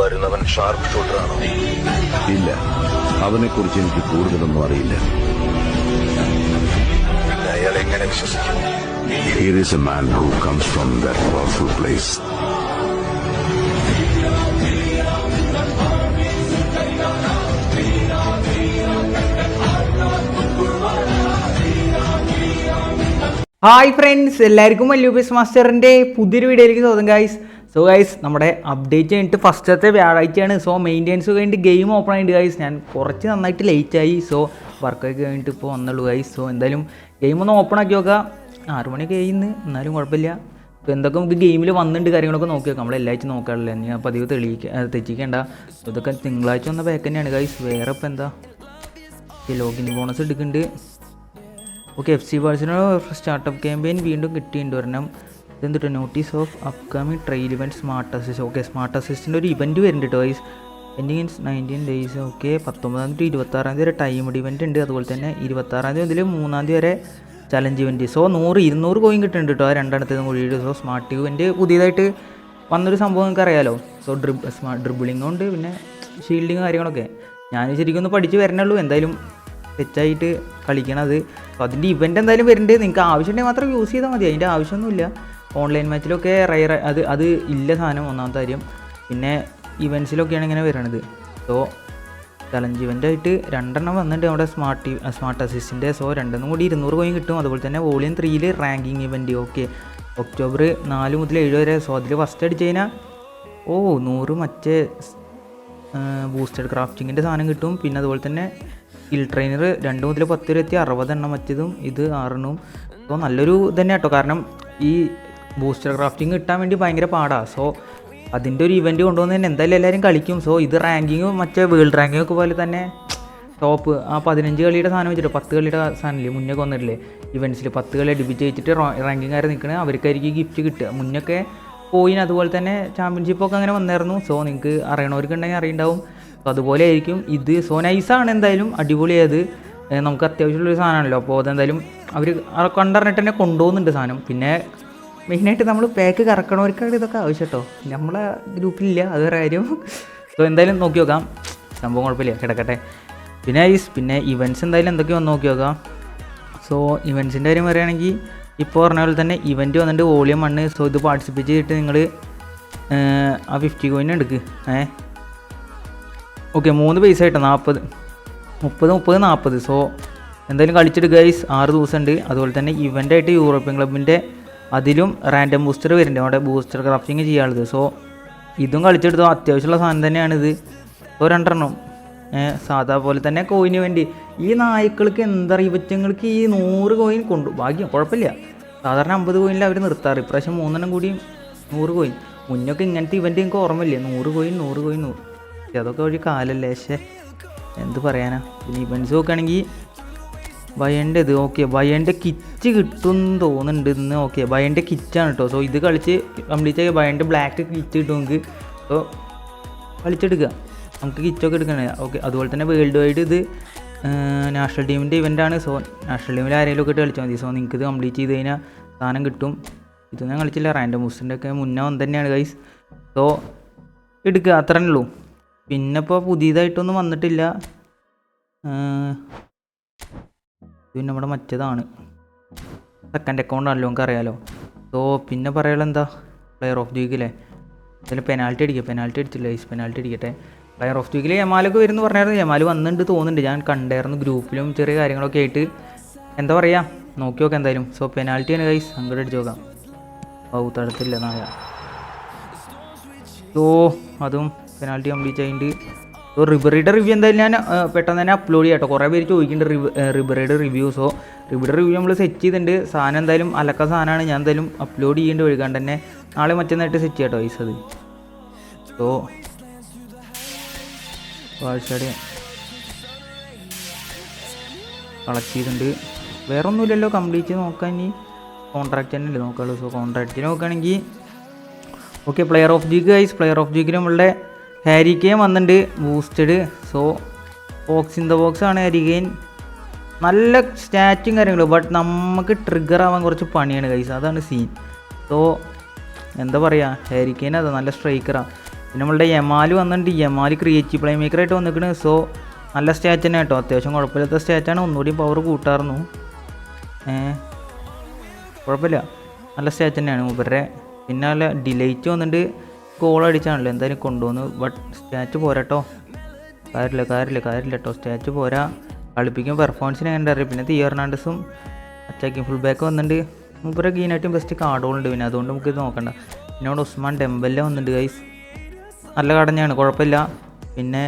വരുന്നവൻ ഷാർപ്പ് ഷൂട്ടറാണോ ഇല്ല. അവനെക്കുറിച്ച് എനിക്ക് കൂടുതലൊന്നും അറിയില്ല. അയാൾ എങ്ങനെ വിശ്വസിക്കും? Here is a man who comes from that powerful place. Hi friends എല്ലാവർക്കും മല്ലൂബിസ് മാസ്റ്ററിന്റെ പുതിയൊരു വീഡിയോയിലേക്ക് സ്വാഗതം ഗൈസ് സോ ഗൈസ് നമ്മുടെ അപ്ഡേറ്റ് കഴിഞ്ഞിട്ട് ഫസ്റ്റത്തെ വ്യാഴാഴ്ചയാണ്. സോ മെയിന്റെനൻസ് കഴിഞ്ഞിട്ട് ഗെയിം ഓപ്പൺ ആയിട്ട് ഗൈസ് ഞാൻ കുറച്ച് നന്നായിട്ട് ലേറ്റ് ആയി. സോ വർക്കൊക്കെ കഴിഞ്ഞിട്ട് ഇപ്പോൾ വന്നുള്ളൂ ഗൈസ് സോ എന്തായാലും ഗെയിം ഒന്ന് ഓപ്പൺ ആക്കി നോക്കാം. ആറു മണിയൊക്കെ കഴിയുന്നു എന്നാലും കുഴപ്പമില്ല. ഇപ്പോൾ എന്തൊക്കെ നമുക്ക് ഗെയിമിൽ വന്നിട്ടുണ്ട് കാര്യങ്ങളൊക്കെ നോക്കി നോക്കാം. നമ്മൾ എല്ലാഴ്ച നോക്കാറില്ല? ഞാൻ പതിവ് തെളിയിക്ക തെറ്റിക്കേണ്ട. ഇതൊക്കെ തിങ്കളാഴ്ച വന്ന ബാക്ക് തന്നെയാണ് ഗൈസ് വേറെ ഇപ്പോൾ എന്താ? ലോഗിൻ ബോണസ് എടുക്കുന്നുണ്ട് ഓക്കെ എഫ് സി ബാഴ്സിനോ സ്റ്റാർട്ടപ്പ് ക്യാമ്പയിൻ വീണ്ടും കിട്ടിയിട്ടുണ്ട് ഒരെണ്ണം. ഇതെന്തിട്ട്? Notice of upcoming trail event smart assist okay smart അസിസ്റ്റിന്റെ ഒരു ഇവന്റ് വരുന്നുണ്ട് wise ending in nineteen days okay പത്തൊമ്പതാം തീയതി ഇരുപത്താറാം തീയതി വരെ ടൈം ഇവന്റ് ഉണ്ട്. അതുപോലെ തന്നെ ഇരുപത്താറാം തീയതി മുതൽ മൂന്നാം തീയതി വരെ ചലഞ്ച് ഇവന്റ് സോ നൂറ് ഇരുന്നൂറ് കോയിൻ കിട്ടുന്നുണ്ട് കേട്ടോ രണ്ടെണ്ണത്തിൽ കൂടിയിട്ട്. സോ സ്മാർട്ട് ഇവന്റ് പുതിയതായിട്ട് വന്നൊരു സംഭവം നിങ്ങൾക്ക് അറിയാലോ സോ ഡ്രിബ് സ്മാർട്ട് ഡ്രിബിളിംഗ് ഉണ്ട് പിന്നെ ഷീൽഡിങ് കാര്യങ്ങളൊക്കെ. ഞാൻ ശരിക്കും ഒന്ന് പഠിച്ച് വരണുള്ളൂ എന്തായാലും തെറ്റായിട്ട് കളിക്കണത്. അപ്പോൾ അതിന്റെ ഇവന്റ് എന്തായാലും വരുന്നുണ്ട്. നിങ്ങൾക്ക് ആവശ്യമുണ്ടെങ്കിൽ മാത്രം യൂസ് ചെയ്താൽ മതി. അതിന്റെ ആവശ്യമൊന്നുമില്ല. ഓൺലൈൻ മാച്ചിലൊക്കെ റയർ അത് അത് ഇല്ല സാധനം ഒന്നാമത്തെ കാര്യം. പിന്നെ ഇവൻസിലൊക്കെയാണ് ഇങ്ങനെ വരണത്. സോ ചലഞ്ച് ഇവന്റായിട്ട് രണ്ടെണ്ണം വന്നിട്ട് നമ്മുടെ സ്മാർട്ട് ടി സ്മാർട്ട് അസിസ്റ്റിന്റെ സോ രണ്ടെണ്ണം കൂടി ഇരുന്നൂറ് കോയിൻ കിട്ടും. അതുപോലെ തന്നെ വോളിയം ത്രീയിൽ റാങ്കിങ് ഇവന്റ് ഓക്കെ ഒക്ടോബർ നാല് മുതൽ ഏഴ് വരെ. സോ അതിൽ ഫസ്റ്റ് അടിച്ച് കഴിഞ്ഞാൽ ഓ നൂറ് മറ്റേ ബൂസ്റ്റഡ് ക്രാഫ്റ്റിങ്ങിന്റെ സാധനം കിട്ടും. പിന്നെ അതുപോലെ തന്നെ സ്കിൽ ട്രെയിനർ രണ്ട് മുതൽ പത്ത് വരെ എത്തി. അറുപതെണ്ണം മറ്റതും ഇത് ആറെണ്ണവും. അപ്പോൾ നല്ലൊരു തന്നെ കേട്ടോ കാരണം ഈ ബൂസ്റ്റർ ക്രാഫ്റ്റിംഗ് കിട്ടാൻ വേണ്ടി ഭയങ്കര പാടാണ് സോ അതിന്റെ ഒരു ഇവന്റ് കൊണ്ടുവന്ന് തന്നെ എന്തായാലും എല്ലാവരും കളിക്കും. സോ ഇത് റാങ്കിങ്ങും മറ്റേ വേൾഡ് റാങ്കിങ് ഒക്കെ പോലെ തന്നെ ടോപ്പ് ആ പതിനഞ്ച് കളിയുടെ സാധനം വെച്ചിട്ട് പത്ത് കളിയുടെ സാധനമില്ലേ മുന്നേ വന്നിട്ടില്ലേ? ഇവന്റ്സിൽ പത്ത് കളി അടിപ്പിച്ച് വെച്ചിട്ട് റാങ്കിങ്ങാരെ നിൽക്കണേ അവർക്കായിരിക്കും ഗിഫ്റ്റ് കിട്ടുക. മുന്നൊക്കെ പോയിന് അതുപോലെ തന്നെ ചാമ്പ്യൻഷിപ്പൊക്കെ അങ്ങനെ വന്നായിരുന്നു. സോ നിങ്ങൾക്ക് അറിയണവർക്ക് ഉണ്ടെങ്കിൽ അറിയുണ്ടാവും. അപ്പോൾ അതുപോലെ ആയിരിക്കും. ഇത് സോ നൈസാണ് എന്തായാലും. അടിപൊളിയായത്. നമുക്ക് അത്യാവശ്യമുള്ളൊരു സാധനമാണല്ലോ. അപ്പോൾ അതെന്തായാലും അവർ കണ്ടറിഞ്ഞിട്ട് തന്നെ കൊണ്ടുപോകുന്നുണ്ട് സാധനം. പിന്നെ മെയിനായിട്ട് നമ്മൾ പാക്ക് കറക്കണവർക്കാണ് ഇതൊക്കെ ആവശ്യം കേട്ടോ നമ്മളെ ഗ്രൂപ്പിലില്ല അത് വേറെ കാര്യം. സോ എന്തായാലും നോക്കി നോക്കാം. സംഭവം കുഴപ്പമില്ല കിടക്കട്ടെ. പിന്നെ ഐസ് പിന്നെ ഇവന്റ്സ് എന്തായാലും എന്തൊക്കെ വന്ന് നോക്കി നോക്കാം. സോ ഇവന്റ്സിന്റെ കാര്യം പറയുകയാണെങ്കിൽ ഇപ്പോൾ പറഞ്ഞ പോലെ തന്നെ ഇവന്റ് വന്നിട്ട് വോളിയം മണ്ണ് സോ ഇത് പാർട്ടിസിപ്പേറ്റ് ചെയ്തിട്ട് നിങ്ങൾ ആ ഫിഫ്റ്റി കോയിൻ എടുക്ക്. ഏ ഓക്കെ മൂന്ന് പൈസ ആയിട്ട് നാൽപ്പത് മുപ്പത് മുപ്പത് നാൽപ്പത് സോ എന്തായാലും കളിച്ചിട്ട് ഗൈസ് ആറ് ദിവസം ഉണ്ട് അതുപോലെ തന്നെ ഇവന്റായിട്ട് യൂറോപ്യൻ ക്ലബിന്റെ അതിലും റാൻഡം ബൂസ്റ്റർ വരുന്നുണ്ട്. അവിടെ ബൂസ്റ്റർ ക്രാഫ്റ്റിങ് ചെയ്യാനുള്ളത്. സോ ഇതും കളിച്ചെടുത്തു. അത്യാവശ്യമുള്ള സാധനം തന്നെയാണിത് ഇപ്പോൾ രണ്ടെണ്ണം. സാധാ പോലെ തന്നെ കോയിന് വേണ്ടി. ഈ നായ്ക്കൾക്ക് എന്താ ഇവറ്റങ്ങൾക്ക് ഈ നൂറ് കോയിൻ കൊണ്ടു ഭാഗ്യം കുഴപ്പമില്ല. സാധാരണ അമ്പത് കോയിനിൽ അവർ നിർത്താറ്. ഇപ്രാവശ്യം മൂന്നെണ്ണം കൂടി നൂറ് കോയിൻ മുന്നൊക്കെ ഇങ്ങനത്തെ ഇവന്റ് എനിക്ക് ഓർമ്മയില്ലേ? നൂറ് കോയിൻ നൂറ് കോയിൻ നൂറ് അതൊക്കെ ഒരു കാലല്ലേ. പക്ഷേ എന്ത് പറയാനാ? പിന്നെ ഇവൻസ് നോക്കുകയാണെങ്കിൽ ബയന്റെ ഇത് ഓക്കെ ബയന്റെ കിറ്റ് കിട്ടും തോന്നുന്നുണ്ട് ഇന്ന് ഓക്കെ ബയന്റെ കിറ്റാണ് കേട്ടോ സോ ഇത് കളിച്ച് കംപ്ലീറ്റ് ആയി ബയന്റെ ബ്ലാക്ക് കിറ്റ് കിട്ടും നമുക്ക്. സോ കളിച്ചെടുക്കുക. നമുക്ക് കിറ്റൊക്കെ എടുക്കണേ. ഓക്കെ അതുപോലെ തന്നെ വേൾഡ് വൈഡ് ഇത് നാഷണൽ ടീമിന്റെ ഇവന്റാണ് സോ നാഷണൽ ടീമിൽ ആരെങ്കിലും ഒക്കെ ഇട്ട് കളിച്ചാൽ മതി. സോ നിങ്ങൾക്ക് ഇത് കംപ്ലീറ്റ് ചെയ്ത് കഴിഞ്ഞാൽ സാധനം കിട്ടും. ഇത് ഞാൻ കളിച്ചില്ല. റാൻഡം ബൂസ്റ്റിന്റെ ഒക്കെ മുന്നേ വന്ന് തന്നെയാണ് ഗൈസ് സോ എടുക്കുക. അത്രേ ഉള്ളൂ. പിന്നെ ഇപ്പോൾ പുതിയതായിട്ടൊന്നും വന്നിട്ടില്ല. പിന്നെ നമ്മുടെ മറ്റേതാണ്. സെക്കൻഡ് അക്കൗണ്ട് ആണല്ലോ നമുക്ക് അറിയാലോ സോ പിന്നെ പറയാനുള്ള എന്താ? പ്ലെയർ ഓഫ് ദി വീക്കിലെ അതിൽ പെനാൽറ്റി അടിക്കുക പെനാൽറ്റി അടിച്ചില്ല ഈസ് പെനാൽറ്റി അടിക്കട്ടെ. പ്ലെയർ ഓഫ് ദി വീക്കിൽ യമാലൊക്കെ വരുന്നു പറഞ്ഞായിരുന്നു. യമാൽ വന്നിട്ടുണ്ട് തോന്നുന്നുണ്ട്. ഞാൻ കണ്ടായിരുന്നു ഗ്രൂപ്പിലും ചെറിയ കാര്യങ്ങളൊക്കെ ആയിട്ട്. എന്താ പറയുക നോക്കി നോക്കാം എന്തായാലും. സോ പെനാൽറ്റിയാണ് കൈ അങ്ങോട്ട് അടിച്ച് നോക്കാം. ഓ തടുത്തില്ല നായ. സോ അതും പെനാൽറ്റി കംപ്ലീറ്റ് ആയിട്ടുണ്ട് സോ റിബറിയുടെ റിവ്യൂ എന്തായാലും ഞാൻ പെട്ടെന്ന് തന്നെ അപ്ലോഡ് ചെയ്യാം കേട്ടോ കുറേ പേര് ചോദിക്കുന്നുണ്ട് റിവ് റിബറിയുടെ റിവ്യൂ സോ റിബറിയുടെ റിവ്യൂ നമ്മൾ സെറ്റ് ചെയ്തിട്ടുണ്ട്. സാധനം എന്തായാലും അലക്ക സാധനമാണ് ഞാൻ എന്തായാലും അപ്ലോഡ് ചെയ്യേണ്ടി ഒഴുകാണ്ട് തന്നെ നാളെ മറ്റന്നായിട്ട് സെറ്റ് ചെയ്യാം കേട്ടോ ഐസ് അത്. സോ വാഴ്ചയുടെ കളക്ട് ചെയ്തിട്ടുണ്ട്. വേറെ ഒന്നുമില്ലല്ലോ കംപ്ലീറ്റ് നോക്കാൻ ഇനി. കോൺട്രാക്റ്റ് തന്നെ അല്ലേ നോക്കാളൂ സോ കോൺട്രാക്റ്റ് നോക്കുകയാണെങ്കിൽ okay player of the guys player of ജീഗിൽ നമ്മളുടെ ഹാരി കെയിൻ വന്നിട്ടുണ്ട് boosted so box in the box ആണ് ഹാരി കെയിൻ നല്ല സ്റ്റാറ്റും കാര്യങ്ങളും ബട്ട് നമുക്ക് ട്രിഗർ ആവാൻ കുറച്ച് പണിയാണ് കൈസ് അതാണ് സീൻ സോ എന്താ പറയുക ഹാരി കെയിൻ അതാ നല്ല സ്ട്രൈക്കറാണ് പിന്നെ നമ്മളുടെ യമാൽ വന്നിട്ടുണ്ട് യമാൽ ക്രിയേറ്റീവ് പ്ലേ മേക്കറായിട്ട് വന്നിരിക്കുന്നത് സോ നല്ല സ്റ്റാച്ച് തന്നെ കേട്ടോ. അത്യാവശ്യം കുഴപ്പമില്ലാത്ത സ്റ്റാച്ചാണ് ഒന്നുകൂടി പവർ കൂട്ടാറുന്നു. ഏ കുഴപ്പമില്ല. നല്ല സ്റ്റാച്ച് തന്നെയാണ് മൂപ്പരുടെ. പിന്നെ നല്ല ഡിലൈറ്റ് വന്നിട്ട് ഗോൾ അടിച്ചാണല്ലോ എന്തായാലും കൊണ്ടുവന്നു ബട്ട് സ്റ്റാച്ച് പോരാട്ടോ. കാര്യമില്ല കാര്യമില്ല കാര്യമില്ല കേട്ടോ സ്റ്റാച്ച് പോരാ. കളിപ്പിക്കും പെർഫോമൻസിന് എങ്ങനെ അറിയാം. പിന്നെ തിയർ ഹെർണാണ്ടസും അറ്റാക്കിങ് ഫുൾ ബാക്ക് വന്നിട്ടുണ്ട് മൂപ്പരെ ഗീനായിട്ടും ബെസ്റ്റ് കാർഡുകളുണ്ട് പിന്നെ. അതുകൊണ്ട് നമുക്ക് ഇത് നോക്കണ്ട. പിന്നെ അവിടെ ഉസ്മാൻ ഡെമ്പല്ല വന്നിട്ടുണ്ട് ഗൈസ് നല്ല കടഞ്ഞാണ് കുഴപ്പമില്ല. പിന്നെ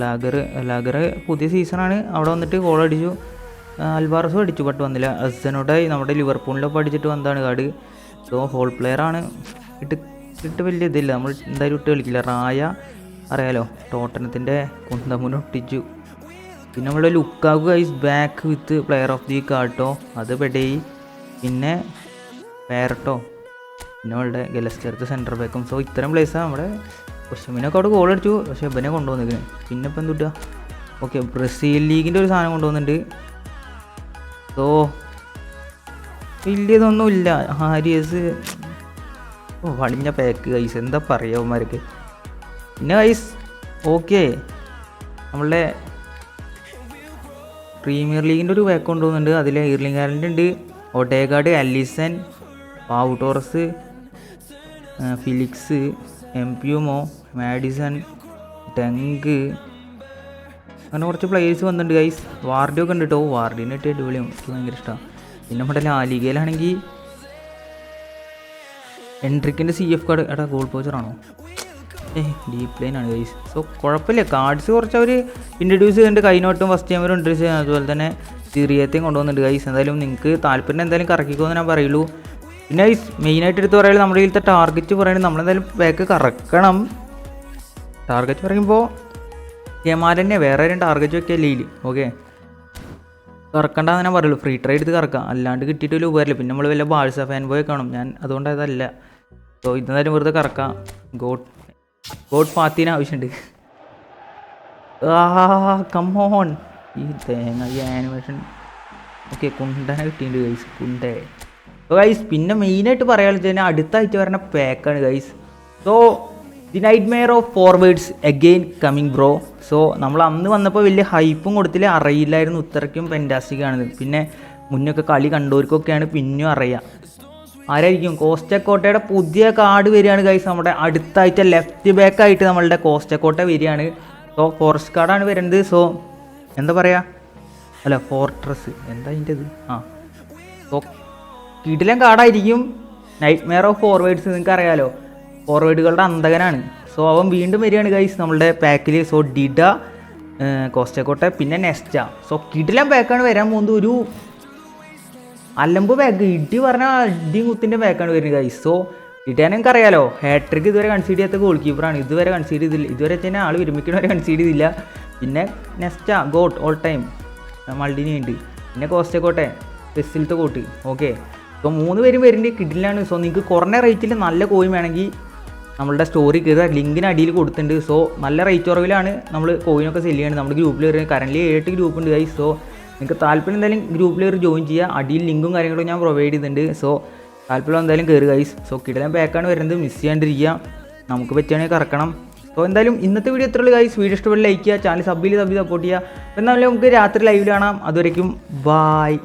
ലാഗർ ലാഗർ പുതിയ സീസണാണ് അവിടെ വന്നിട്ട് ഗോൾ അടിച്ചു. അൽവാറസും അടിച്ചു ബട്ട് വന്നില്ല. അസനോടെ നമ്മുടെ ലിവർപൂളിലൊപ്പം അടിച്ചിട്ട് വന്നതാണ് കാർഡ് സോ ഹോൾ പ്ലെയറാണ് ഇട്ട് ഇട്ട് വലിയ ഇതില്ല. നമ്മൾ എന്തായാലും ഇട്ട് കളിക്കില്ല. റായ അറിയാലോ ടോട്ടനത്തിന്റെ കുന്തമുന ഒട്ടിച്ചു പിന്നെ നമ്മുടെ ലുക്കാവുക guys back with player of the കാട്ടോ അത് പെടയി പിന്നെ പേരട്ടോ പിന്നെ നമ്മളുടെ ഗലസ്റ്റർത്ത് സെന്റർ ബാക്കും സോ ഇത്തരം പ്ലേസാണ് നമ്മുടെ കൊശമിനൊക്കെ അവിടെ ഗോൾ അടിച്ചു. പക്ഷേ ഇവനെ കൊണ്ടുവന്നിരിക്കുന്നത് പിന്നെ ഇപ്പം എന്തുട്ടാ? ഓക്കെ ബ്രസീൽ ലീഗിന്റെ ഒരു സാധനം കൊണ്ടുവന്നിട്ടുണ്ട്. സോ വലിയതൊന്നുമില്ല ഹാരിയസ് ഓ വളിഞ്ഞ പാക്ക് ഐസ് എന്താ പറയുക പിന്നെ ഐസ് ഓക്കെ നമ്മളുടെ പ്രീമിയർ ലീഗിന്റെ ഒരു പാക്ക് കൊണ്ടുപോകുന്നുണ്ട് അതിൽ ഇർലിംഗ് ഹാലൻഡ് ഉണ്ട് Odegaard Alisson Pau Torres Felix M Mbeumo Maddison tank അങ്ങനെ കുറച്ച് പ്ലേയേഴ്സ് വന്നിട്ടുണ്ട് ഗൈസ് വാർഡിയൊക്കെ ഉണ്ട് കേട്ടോ വാർഡിനെ ഇട്ട് അടിപൊളിയാണ് എനിക്ക് ഭയങ്കര ഇഷ്ടമാണ് പിന്നെ നമ്മുടെ ലാലിഗയിലാണെങ്കിൽ എൻട്രിക്കിന്റെ സി എഫ് കാർഡ് എടാ ഗോൾ പോച്ചറാണോ ഏഹ് ഡീപ് ലൈൻ ആണ് ഗൈസ് സോ കുഴപ്പമില്ല. കാർഡ്സ് കുറച്ച് അവർ ഇൻട്രൊഡ്യൂസ് ചെയ്തിട്ടുണ്ട്. കഴിഞ്ഞോട്ടും ഫസ്റ്റ് ടൈം അവർ ഇൻട്രൊഡ്യൂസ് ചെയ്യുന്നത് അതുപോലെ തന്നെ സിറിയത്തെയും കൊണ്ടുവന്നിട്ടുണ്ട് ഗൈസ് എന്തായാലും നിങ്ങൾക്ക് താല്പര്യം എന്തായാലും കറക്കിക്കുമെന്ന് ഞാൻ പറയുള്ളൂ. പിന്നെ ഗൈസ് മെയിനായിട്ട് എടുത്ത് പറയുന്നത് നമ്മുടെ ഇതിലത്തെ ടാർഗറ്റ് പറയുന്നത് നമ്മളെന്തായാലും ബാക്ക് കറക്കണം. ടാർഗറ്റ് പറയുമ്പോൾ യമാർ തന്നെ വേറെ ആരും ടാർഗറ്റ് വെക്കുക ഇല്ല ഓക്കെ കറക്കണ്ടെന്ന് ഞാൻ പറയുള്ളൂ. ഫ്രീ ട്രൈ എടുത്ത് കറക്കാം. അല്ലാണ്ട് കിട്ടിയിട്ട് ഒരു ഉപകാരമില്ല. പിന്നെ നമ്മൾ വല്ല ബാഴ്സ ഫാൻ ബോയ് കാണും ഞാൻ അതുകൊണ്ട് അതല്ല സോ ഇതെന്തായാലും വെറുതെ കറക്കാം. ഗോഡ് ഗോഡ് പാത്തിന് ആവശ്യമുണ്ട് കമ്മോൺ ഈ തേങ്ങ ഈ ആനിമേഷൻ ഓക്കെ കുണ്ടനെ കിട്ടിയിട്ടുണ്ട് ഗൈസ് കുണ്ടേ. സോ ഗൈസ് പിന്നെ മെയിനായിട്ട് പറയാനുള്ളത് തന്നെ അടുത്തായിട്ട് വരുന്ന പാക്കാണ് guys so the nightmare of forwards again coming bro so നമ്മൾ അന്ന് വന്നപ്പോൾ വലിയ ഹൈപ്പും കൊടുത്തില്ല അറിയില്ലായിരുന്നു ഇത്രയ്ക്കും ഫെന്റാസ്റ്റിക് പിന്നെ മുന്നൊക്കെ കളി കണ്ടവർക്കൊക്കെയാണ് പിന്നെയും അറിയാം. ആരായിരിക്കും? കോസ്റ്റക്കോട്ടയുടെ പുതിയ കാർഡ് വരികയാണ് ഗൈസ് നമ്മുടെ അടുത്താഴ്ച ലെഫ്റ്റ് ബാക്ക് ആയിട്ട് നമ്മളുടെ കോസ്റ്റക്കോട്ട വരികയാണ്. സോ ഫോറസ്റ്റ് കാർഡാണ് വരുന്നത് സോ എന്താ പറയുക അല്ല ഫോർട്രസ് എന്താ അതിന്റെ ഇത് ആ. സോ കിടിലൻ കാർഡായിരിക്കും നൈറ്റ് മെയർ ഓഫ് ഫോർവേഡ്സ് നിങ്ങൾക്ക് അറിയാലോ. ഫോർവേഡുകളുടെ അന്തകനാണ് സോ അവൻ വീണ്ടും വരികയാണ് ഗൈസ് നമ്മളുടെ പാക്കിൽ സോ ഡിഡ കോസ്റ്റക്കോട്ടെ പിന്നെ നെസ്റ്റ സോ കിടിലൻ പാക്കാണ് വരാൻ പോകുന്നത്. ഒരു അലമ്പ് ബാക്ക് ഇടി പറഞ്ഞാൽ ഇടിയും കുത്തിന്റെ ബാക്കാണ് വരുന്നത് ഗൈസ് സോ ഇടാൻ നിങ്ങൾക്ക് അറിയാലോ ഹാട്രിക്ക് ഇതുവരെ കൺസീഡ് ചെയ്യാത്ത ഗോൾ കീപ്പറാണ് ഇതുവരെ കൺസീഡ് ചെയ്തില്ല. ഇതുവരെ തന്നെ ആൾ വിരമിക്കണവരെ കൺസീഡ് ചെയ്തില്ല. പിന്നെ Nesta goat all time Maldini ഉണ്ട്. പിന്നെ കോസ്റ്റക്കോട്ടെ ബെസ്സിലത്തെ കോട്ട്. ഓക്കെ സോ മൂന്ന് പേരും വരുന്നുണ്ട് കിഡിലാണ് സോ നിങ്ങൾക്ക് കുറഞ്ഞ റേറ്റിൽ നല്ല കോയിൻ വേണമെങ്കിൽ നമ്മളുടെ സ്റ്റോറി കയറുക ലിങ്കിന് അടിയിൽ കൊടുത്തിട്ടുണ്ട്. സോ നല്ല റേറ്റ് കുറവിലാണ് നമ്മൾ കോയിനൊക്കെ സെല്ല് ചെയ്യുന്നത് നമ്മുടെ ഗ്രൂപ്പിൽ വരുന്നത്. കറൻലി ഗ്രൂപ്പ് ഉണ്ട് ഗൈസ് സോ നിങ്ങൾക്ക് താല്പര്യം എന്തായാലും ഗ്രൂപ്പിൽ കയറി ജോയിൻ ചെയ്യുക അടിയിൽ ലിങ്കും കാര്യങ്ങളും ഞാൻ പ്രൊവൈഡ് ചെയ്യുന്നുണ്ട് സോ താല്പര്യം എന്തായാലും കയറുക ഗൈസ് സോ കിടലൻ പാക്കാണ് വരുന്നത്. മിസ് ചെയ്യാണ്ടിരിക്കുക. നമുക്ക് പറ്റുകയാണെങ്കിൽ കറക്കണം. സോ എന്തായാലും ഇന്നത്തെ വീഡിയോ എത്ര ഗൈസ് വീഡിയോ ഇഷ്ടപ്പെട്ട് ലൈക്ക് ചെയ്യുക. ചാനൽ സബ് ചെയ്ത് സബ് സപ്പോർട്ട് ചെയ്യുക. എന്നാലും നമുക്ക് രാത്രി ലൈവിൽ കാണാം. അതുവരേക്കും ബായ്